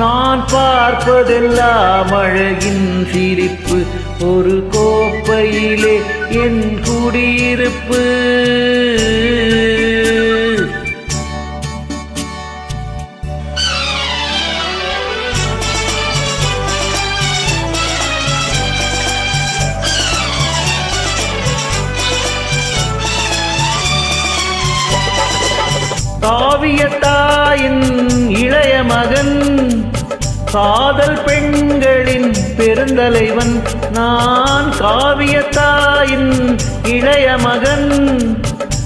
நான் பார்ப்பதெல்லாம் அழகின் சிரிப்பு. ஒரு கோப்பையிலே என் குடியிருப்பு. காவியத்தாயின் இளைய மகன் காதல் பெண்களின் பெருந்தலைவன். நான் காவியத்தாயின் இளைய மகன்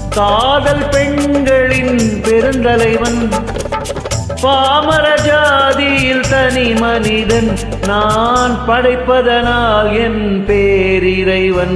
காதல் பெண்களின் பெருந்தலைவன். பாமர ஜாதியில் தனி மனிதன் நான் படைப்பதனால் என் பேரிறைவன்.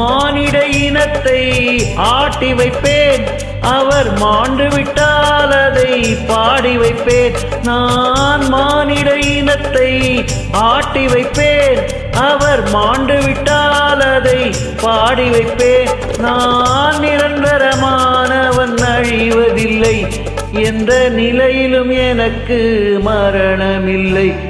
மானிட இனத்தை ஆட்டி வைப்பேன். அவர் மாண்டு விட்டால் அதை பாடி வைப்பேன். நான் மானிட இனத்தை ஆட்டி வைப்பேன். அவர் மாண்டு விட்டால் அதை பாடி வைப்பேன். நான் நிரந்தரமானவன் அழிவதில்லை. என்ற நிலையிலும் எனக்கு மரணமில்லை.